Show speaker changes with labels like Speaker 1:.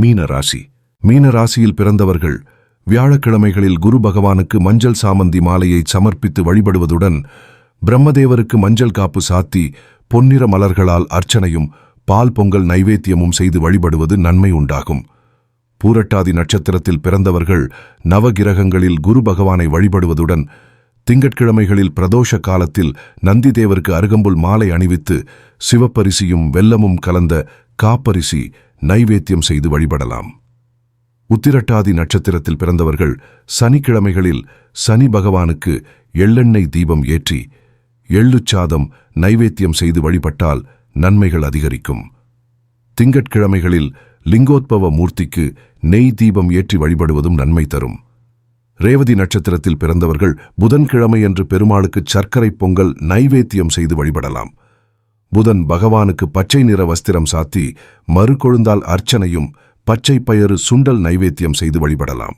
Speaker 1: மீன ராசி மீன ராசியில் பிறந்தவர்கள் வியாழக்கிழமைகளில் குரு பகவானுக்கு மஞ்சள் சாமந்தி மாலையை சமர்ப்பித்து வழிபடுவதுடன் பிரம்மதேவருக்கு மஞ்சள் காப்பு சாத்தி பொன்னிற மலர்களால் அர்ச்சனையும் பால் பொங்கல் நைவேத்தியமும் செய்து வழிபடுவது நன்மை உண்டாகும். பூரட்டாதி நட்சத்திரத்தில் பிறந்தவர்கள் நவகிரகங்களில் குரு பகவானை வழிபடுவதுடன் திங்கட்கிழமைகளில் பிரதோஷ காலத்தில் நந்திதேவருக்கு அருகம்புல் மாலை அணிவித்து சிவப்பரிசியும் வெல்லமும் கலந்த காப்பரிசி நைவேத்தியம் செய்து வழிபடலாம். உத்திரட்டாதி நட்சத்திரத்தில் பிறந்தவர்கள் சனிக்கிழமைகளில் சனி பகவானுக்கு எள்ளெண்ணெய் தீபம் ஏற்றி எள்ளுச்சாதம் நைவேத்தியம் செய்து வழிபட்டால் நன்மைகள் அதிகரிக்கும். திங்கட்கிழமைகளில் லிங்கோத்பவ மூர்த்திக்கு நெய் தீபம் ஏற்றி வழிபடுவதும் நன்மை தரும். ரேவதி நட்சத்திரத்தில் பிறந்தவர்கள் புதன்கிழமை என்று பெருமாளுக்கு சர்க்கரை பொங்கல் நைவேத்தியம் செய்து வழிபடலாம். புதன் பகவானுக்கு பச்சை நிற வஸ்திரம் சாத்தி மறு கொழுந்தால் அர்ச்சனையும் பச்சை பயறு சுண்டல் நைவேத்தியம் செய்து வழிபடலாம்.